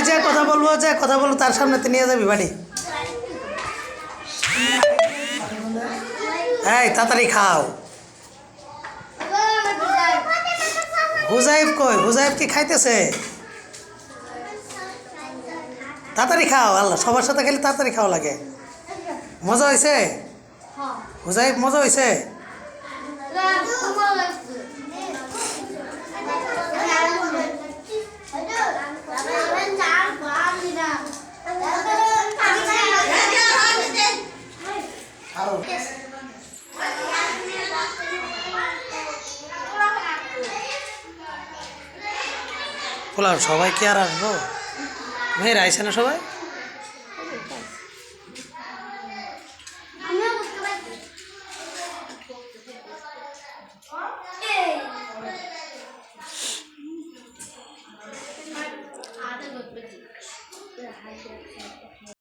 বলব যে কথা বলব তার সামনেতে নিয়ে যাবি বাড়ি। এই তাড়াতাড়ি খাও। হুজাইব কই? হুজাইব কি খাইতেছে? তাড়াতাড়ি খাও আল্লাহ সবার সাথে খেলে তাড়াতাড়ি খাওয়া লাগে। মজা হয়েছে হুজাইব মজা হয়েছে কারণ বললাম সবাই কি আর আসব? মেয়েরা আইসে না সবাই?